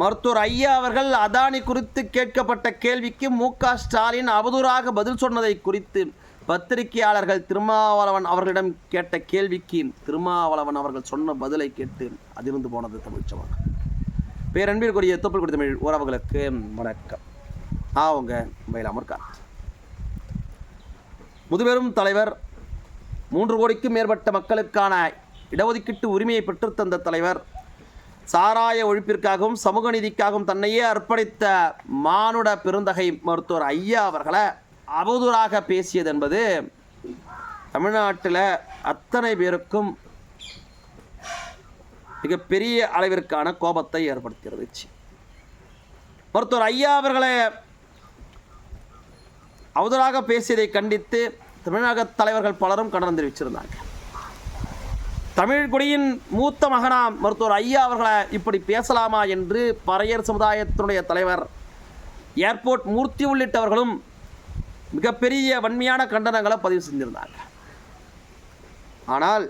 மருத்துவர் ஐயா அவர்கள் அதானி குறித்து கேட்கப்பட்ட கேள்விக்கு மு க ஸ்டாலின் அவதூறாக பதில் சொன்னதை குறித்து பத்திரிகையாளர்கள் திருமாவளவன் அவர்களிடம் கேட்ட கேள்விக்கு திருமாவளவன் அவர்கள் சொன்ன பதிலை கேட்டு அதிர்ந்து போனது தமிழ்ச்சவாங்க பேரன்பிற்குரிய தொப்புள் குடி தமிழ் உறவுகளுக்கு வணக்கம். அவங்க உங்க மயிலாமூர் கார்த் முதுபெரும் தலைவர் மூன்று கோடிக்கும் மேற்பட்ட மக்களுக்கான இடஒதுக்கீட்டு உரிமையை பெற்றுத்தந்த தலைவர் சாராய ஒழிப்பிற்காகவும் சமூக நீதிக்காகவும் தன்னையே அர்ப்பணித்த மானுட பெருந்தகை மருத்துவர் ஐயா அவர்களை அவதூறாக பேசியது என்பது தமிழ்நாட்டில் அத்தனை பேருக்கும் மிகப்பெரிய அளவிற்கான கோபத்தை ஏற்படுத்தியிருந்துச்சு மருத்துவர் ஐயா அவர்களை அவதூறாக பேசியதை கண்டித்து தமிழக தலைவர்கள் பலரும் கண்டனம் தெரிவிச்சிருந்தாங்க தமிழ்குடியின் மூத்த மகனாம் மருத்துவர் ஐயா அவர்களை இப்படி பேசலாமா என்று பறையர் சமுதாயத்தினுடைய தலைவர் ஏர்போர்ட் மூர்த்தி உள்ளிட்டவர்களும் மிகப்பெரிய வன்மையான கண்டனங்களை பதிவு செஞ்சிருந்தாங்க. ஆனால்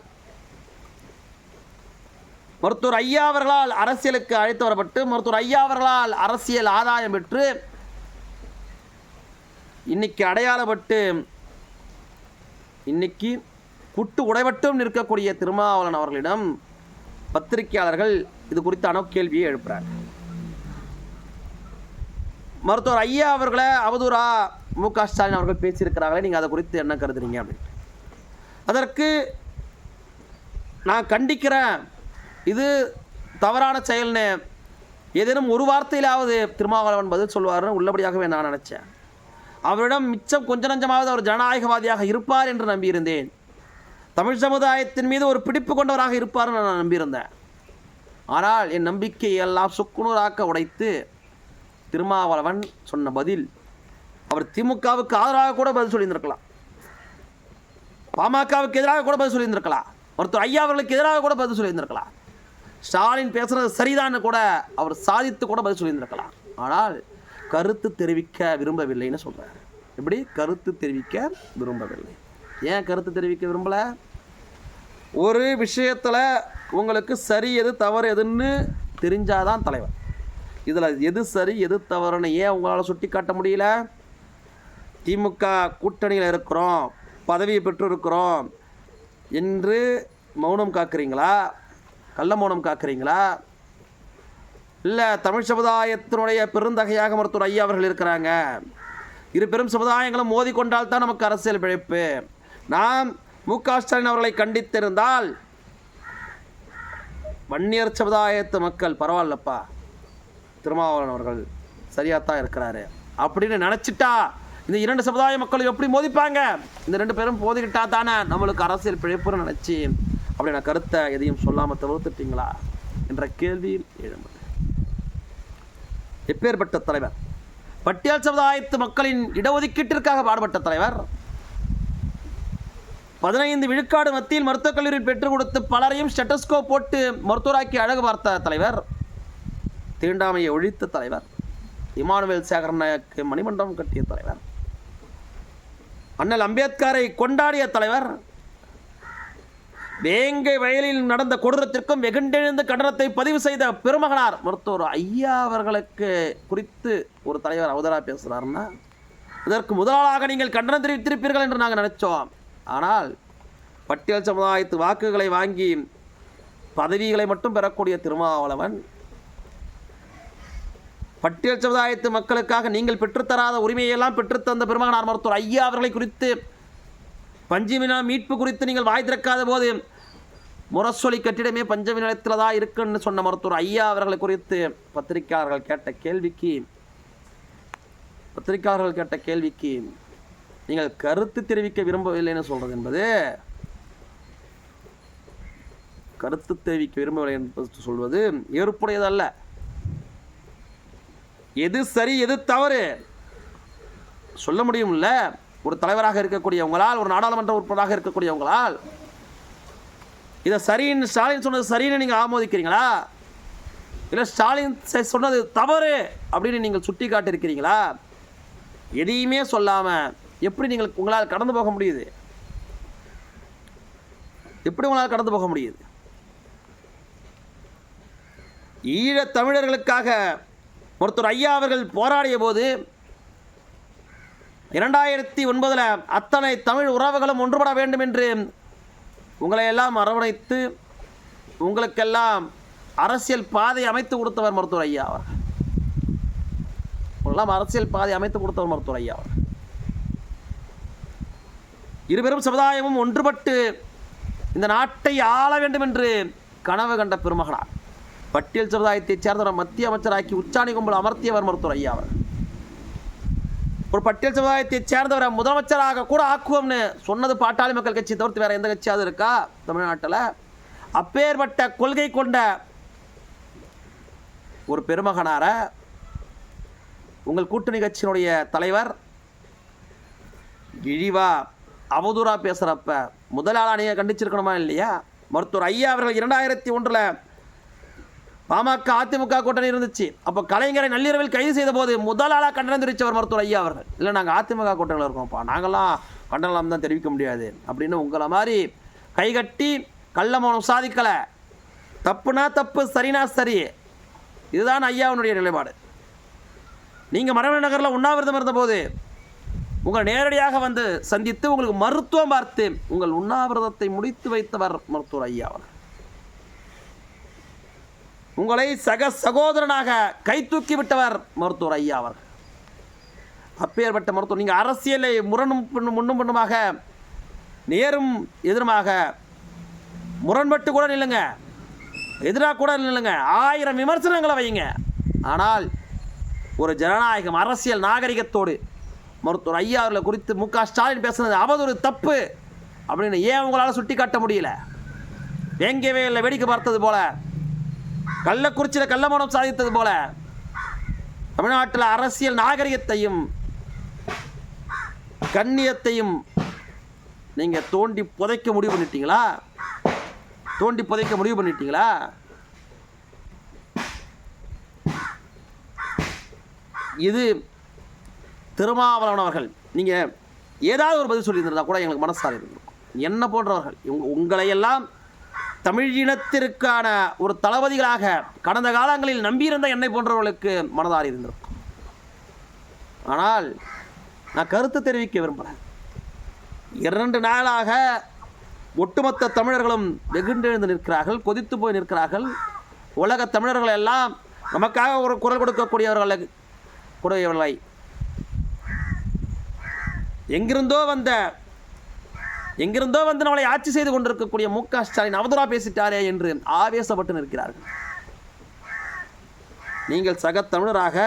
மருத்துவர் ஐயா அவர்களால் அரசியலுக்கு அழைத்து வரப்பட்டு மருத்துவர் ஐயா அவர்களால் அரசியல் ஆதாயம் பெற்று இன்னைக்கு அடையாளப்பட்டு இன்னைக்கு குட்டு உடைவட்டும் நிற்கக்கூடிய திருமாவளவன் அவர்களிடம் பத்திரிகையாளர்கள் இது குறித்தான கேள்வியை எழுப்புறாங்க மருத்துவர் ஐயா அவர்களை அவதூறா மு க ஸ்டாலின் அவர்கள் பேசியிருக்கிறாங்களே நீங்கள் அதை குறித்து என்ன கருதுறீங்க அப்படின்ட்டு அதற்கு நான் கண்டிக்கிறேன் இது தவறான செயல்னு. ஏதேனும் ஒரு வார்த்தையிலாவது திருமாவளவன் பதில் சொல்வார்னு உள்ளபடியாகவே நான் நினச்சேன். அவரிடம் மிச்சம் கொஞ்ச நஞ்சமாவது அவர் ஜனநாயகவாதியாக இருப்பார் என்று நம்பியிருந்தேன். தமிழ் சமுதாயத்தின் மீது ஒரு பிடிப்பு கொண்டவராக இருப்பார்னு நான் நம்பியிருந்தேன். ஆனால் என் நம்பிக்கையை எல்லாம் சுக்குநூறாக்க உடைத்து திருமாவளவன் சொன்ன பதில் அவர் திமுகவுக்கு ஆதரவாக கூட பதில் சொல்லியிருந்திருக்கலாம். பாமகவுக்கு எதிராக கூட பதில் சொல்லியிருந்திருக்கலாம். ஒருத்தர் ஐயா அவர்களுக்கு எதிராக கூட பதில் சொல்லியிருந்திருக்கலாம். ஸ்டாலின் பேசுறது சரிதான்னு கூட அவர் சாதித்து கூட பதில் சொல்லியிருந்திருக்கலாம். ஆனால் கருத்து தெரிவிக்க விரும்பவில்லைன்னு சொல்கிறார் எப்படி? கருத்து தெரிவிக்க விரும்பவில்லை. ஏன் கருத்து தெரிவிக்க விரும்பலை? ஒரு விஷயத்தில் உங்களுக்கு சரி எது தவறு எதுன்னு தெரிஞ்சாதான் தலைவர். இதில் எது சரி எது தவறுன்னு ஏன் உங்களால் சுட்டி காட்ட முடியல? திமுக கூட்டணியில் இருக்கிறோம் பதவியை பெற்றிருக்கிறோம் என்று மௌனம் காக்கிறீங்களா? கள்ள மௌனம் காக்கிறீங்களா? இல்லை தமிழ் சமுதாயத்தினுடைய பெருந்தகையாக மருத்துவர் ஐயா அவர்கள் இருக்கிறாங்க. இரு பெரும் சமுதாயங்களும் மோதி கொண்டால் தான் நமக்கு அரசியல் பிழைப்பு. நாம் மு க ஸ்டாலின் அவர்களை கண்டித்திருந்தால் வன்னியர் சமுதாயத்து மக்கள் பரவாயில்லப்பா. திருமாவளவன் அவர்கள் சரியாக தான் இருக்கிறாரு. அப்படின்னு நினச்சிட்டா இந்த இரண்டு சமுதாய மக்களும் எப்படி மோதிப்பாங்க? இந்த ரெண்டு பேரும் மோதிக்கிட்டா தானே நம்மளுக்கு அரசியல் பிழைப்புன்னு நினச்சி. அப்படி நான் கருத்தை எதையும் சொல்லாமல் தவிர்த்துட்டீங்களா? என்ற கேள்வியில் எழும்புது. எப்பேற்பட்ட தலைவர்? பட்டியல் சமுதாயத்து மக்களின் இடஒதுக்கீட்டிற்காக பாடுபட்ட தலைவர் பதினைந்து விழுக்காடு மத்தியில் மருத்துவக் கல்லூரியில் பெற்றுக் கொடுத்து பலரையும் ஸ்டெட்டஸ்கோ போட்டு மருத்துவராக்கி அழகு பார்த்த தலைவர் தீண்டாமையை ஒழித்த தலைவர் இமானுவேல் சேகரன் நாயக்கு மணிமண்டபம் கட்டிய தலைவர் அண்ணல் அம்பேத்கரை கொண்டாடிய தலைவர் வேங்கை வயலில் நடந்த கொடூரத்திற்கும் வெகுண்டெழுந்த கண்டனத்தை பதிவு செய்த பெருமகனார் மருத்துவர் ஐயா அவர்களுக்கு குறித்து ஒரு தலைவர் அவதரா பேசுகிறாருன்னா இதற்கு முதலாளாக நீங்கள் கண்டனம் தெரிவித்திருப்பீர்கள் என்று நாங்கள் நினைச்சோம். ஆனால் பட்டியல் சமுதாயத்து வாக்குகளை வாங்கி பதவிகளை மட்டும் பெறக்கூடிய திருமாவளவன் பட்டியல் சமுதாயத்து மக்களுக்காக நீங்கள் பெற்றுத்தராத உரிமையெல்லாம் பெற்றுத்தந்த பெருமகனார் மருத்துவர் ஐயா அவர்களை குறித்து பஞ்சமினா மீட்பு குறித்து நீங்கள் வாய் திறக்காத போது முரசொலி கட்டிடமே பஞ்சமி நிலத்தில் தான் இருக்குன்னு சொன்ன மருத்துவர் ஐயா அவர்களை குறித்து பத்திரிகையாளர்கள் கேட்ட கேள்விக்கு பத்திரிகையாளர்கள் கேட்ட கேள்விக்கு நீங்கள் கருத்து தெரிவிக்க விரும்பவில்லைன்னு சொல்கிறது என்பது கருத்து தெரிவிக்க விரும்பவில்லை என்று சொல்வது ஏற்புடையதல்ல. எது சரி எது தவறு சொல்ல முடியும்ல? ஒரு தலைவராக இருக்கக்கூடியவங்களால் ஒரு நாடாளுமன்ற உறுப்பினராக இருக்கக்கூடியவங்களால். இதை சரின்னு ஸ்டாலின் சொன்னது சரின்னு நீங்கள் ஆமோதிக்கிறீங்களா? இல்லை ஸ்டாலின் சொன்னது தவறு அப்படின்னு நீங்கள் சுட்டி காட்டியிருக்கிறீங்களா எதையுமே சொல்லாமல் எப்படி நீங்கள் உங்களால் கடந்து போக முடியுது? எப்படி உங்களால் கடந்து போக முடியுது? ஈழத் தமிழர்களுக்காக ஒருத்தர் ஐயா அவர்கள் போராடிய போது இரண்டாயிரத்தி ஒன்பதில் அத்தனை தமிழ் உறவுகளும் ஒன்றுபட வேண்டும் என்று உங்களை எல்லாம் அரவணைத்து உங்களுக்கெல்லாம் அரசியல் பாதை அமைத்து கொடுத்தவர் மருத்துவர் ஐயா அவர் எல்லாம் அரசியல் பாதை அமைத்து கொடுத்தவர் மருத்துவர் ஐயா அவர் இருவரும் சமுதாயமும் ஒன்றுபட்டு இந்த நாட்டை ஆள வேண்டும் என்று கனவு கண்ட பெருமகனார் பட்டியல் சமுதாயத்தைச் சேர்ந்தவர் மத்திய அமைச்சராக்கி உச்சாணி கும்பல் அமர்த்தியவர் மருத்துவர் ஐயா அவர். ஒரு பட்டியல் சமுதாயத்தைச் சேர்ந்தவரை முதலமைச்சராக கூட ஆக்குவோம்னு சொன்னது பாட்டாளி மக்கள் கட்சி தவிர்த்து வேற எந்த கட்சியாவது இருக்கா? தமிழ்நாட்டில். அப்பேற்பட்ட கொள்கை கொண்ட ஒரு பெருமகனார உங்கள் கூட்டணி கட்சியினுடைய தலைவர் இழிவா அவதூறாக பேசுகிறப்ப முதலாளா நீங்கள் கண்டிச்சிருக்கணுமா இல்லையா? மருத்துவர் ஐயா அவர்கள் இரண்டாயிரத்தி ஒன்றில் பாமக அதிமுக கூட்டணி இருந்துச்சு. அப்போ கலைஞரை நள்ளிரவில் கைது செய்த போது முதலாளாக கண்டனம் தெரிவித்தவர் மருத்துவர் ஐயா அவர்கள். இல்லை நாங்கள் அதிமுக கூட்டணியில் இருக்கோம்ப்பா. நாங்களாம் கண்டனம் தான் தெரிவிக்க முடியாது அப்படின்னு உங்களை மாதிரி கைகட்டி கள்ள மௌனம் சாதிக்கலை. தப்புனா தப்பு சரினா சரி. இதுதான் ஐயாவுடைய நிலைப்பாடு. நீங்கள் மரவண நகரில் உண்ணாவிரதம் இருந்தபோது உங்களை நேரடியாக வந்து சந்தித்து உங்களுக்கு மருத்துவம் பார்த்தேன். உங்கள் உண்ணாவிரதத்தை முடித்து வைத்தவர் மருத்துவர் ஐயா அவர். உங்களை சக சகோதரனாக கை தூக்கி விட்டவர் மருத்துவர் ஐயா அவர். அப்பேற்பட்ட மருத்துவர் நீங்கள் அரசியலை முரணும் பின்னும் முன்னும் பின்னுமாக நேரும் எதிருமாக முரண்பட்டு கூட நில்லுங்க. எதிராக கூட நில்லுங்க. ஆயிரம் விமர்சனங்களை வையுங்க. ஆனால் ஒரு ஜனநாயகம் அரசியல் நாகரிகத்தோடு மருத்துவர் ஐயா அவர்களை குறித்து மு க ஸ்டாலின் பேசுனது அவதொரு தப்பு அப்படின்னு ஏன் உங்களால் சுட்டி காட்ட முடியல? வேங்கவே இல்லை வேடிக்கை பார்த்தது போல. கள்ளக்குறிச்சியில் கள்ளமனம் சாதித்தது போல. தமிழ்நாட்டில் அரசியல் நாகரிகத்தையும் கண்ணியத்தையும் நீங்கள் தோண்டி புதைக்க முடிவு பண்ணிட்டீங்களா? தோண்டி புதைக்க முடிவு பண்ணிட்டீங்களா? இது திருமாவளவன் அவர்கள் நீங்கள் ஏதாவது ஒரு பதில் சொல்லியிருந்திருந்தா கூட எங்களுக்கு மனசாக இருந்திருக்கும் என்ன போன்றவர்கள்? இவங்க உங்களையெல்லாம் தமிழினத்திற்கான ஒரு தளபதிகளாக கடந்த காலங்களில் நம்பியிருந்த என்னை போன்றவர்களுக்கு மனதாரி இருந்திருக்கும். ஆனால் நான் கருத்து தெரிவிக்க விரும்புகிறேன் இரண்டு நாளாக ஒட்டுமொத்த தமிழர்களும் வெகுண்டெழுந்து நிற்கிறார்கள் கொதித்து போய் நிற்கிறார்கள். உலக தமிழர்கள் எல்லாம் நமக்காக ஒரு குரல் கொடுக்கக்கூடியவர்களை கூடியவர்களை எங்கிருந்தோ வந்த எங்கிருந்தோ வந்து நம்மளை ஆட்சி செய்து கொண்டிருக்கக்கூடிய மு க ஸ்டாலின் அவதூறா பேசிட்டாரே என்று ஆவேசப்பட்டு நிற்கிறார்கள். நீங்கள் சக தமிழராக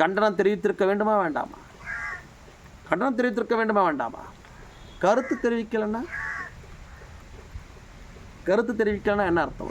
கண்டனம் தெரிவித்திருக்க வேண்டுமா வேண்டாமா? கண்டனம் தெரிவித்திருக்க வேண்டுமா வேண்டாமா? கருத்து தெரிவிக்கலைன்னா? கருத்து தெரிவிக்கலைன்னா என்ன அர்த்தம்